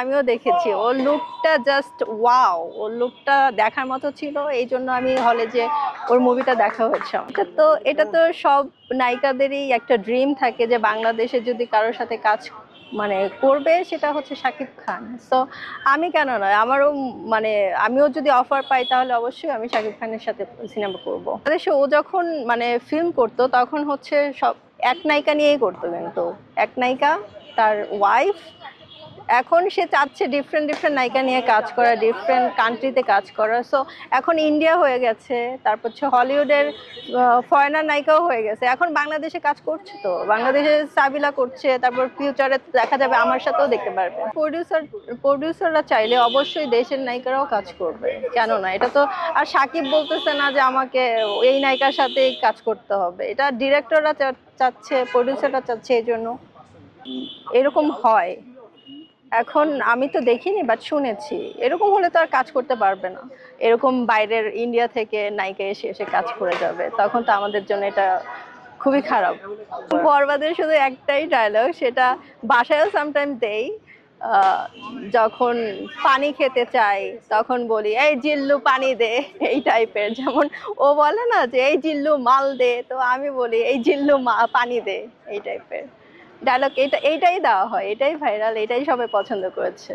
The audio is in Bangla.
আমিও দেখেছি। ওর লুকটা জাস্ট ওয়াও ওর লুকটা দেখার মতো ছিল। এই জন্য আমি হলে যে ওর মুভিটা দেখা হয়েছে এটা তো এটা তো সব নায়িকাদেরই একটা ড্রিম থাকে যে বাংলাদেশে যদি কারোর সাথে কাজ মানে করবে, সেটা হচ্ছে শাকিব খান। সো আমি কেন নয়, আমারও মানে আমিও যদি অফার পাই, তাহলে অবশ্যই আমি শাকিব খানের সাথে সিনেমা করব। বাংলাদেশে ও যখন মানে ফিল্ম করতো, তখন হচ্ছে সব এক নায়িকা নিয়েই করতো কিন্তু। এক নায়িকা, তার ওয়াইফ এখন সে চাচ্ছে ডিফারেন্ট ডিফারেন্ট নায়িকা নিয়ে কাজ করা ডিফারেন্ট কান্ট্রিতে কাজ করা। সো এখন ইন্ডিয়া হয়ে গেছে, তারপর হচ্ছে হলিউডের ফরেনার নায়িকাও হয়ে গেছে। এখন বাংলাদেশে কাজ করছে তো, বাংলাদেশে সাবিলা করছে, তারপর ফিউচারে দেখা যাবে, আমার সাথেও দেখতে পারবে। প্রডিউসার প্রডিউসাররা চাইলে অবশ্যই দেশের নায়িকারাও কাজ করবে কেন না এটা তো, আর সাকিব বলতেছে না যে আমাকে এই নায়িকার সাথেই কাজ করতে হবে। এটা ডিরেক্টররা চাচ্ছে প্রডিউসাররা চাচ্ছে এই জন্য। এরকম হয়। এখন আমি তো দেখিনি বাট শুনেছি। এরকম হলে তো আর কাজ করতে পারবে না। এরকম বাইরের ইন্ডিয়া থেকে নায়িকা এসে এসে কাজ করে যাবে। তখন তো আমাদের জন্য এটা খুবই খারাপ। বরবাদের শুধু একটাই ডায়লগ সেটা বাসায়ও সামটাইম দেই। যখন পানি খেতে চাই, তখন বলি, এই জিল্লু, পানি দে। এই টাইপের যেমন ও বলে না যে, এই জিল্লু, মাল দে। তো আমি বলি, এই জিল্লু পানি দে। এই টাইপের ডায়লগ এটা এইটাই দেওয়া হয় এটাই ভাইরাল এটাই সবাই পছন্দ করেছে।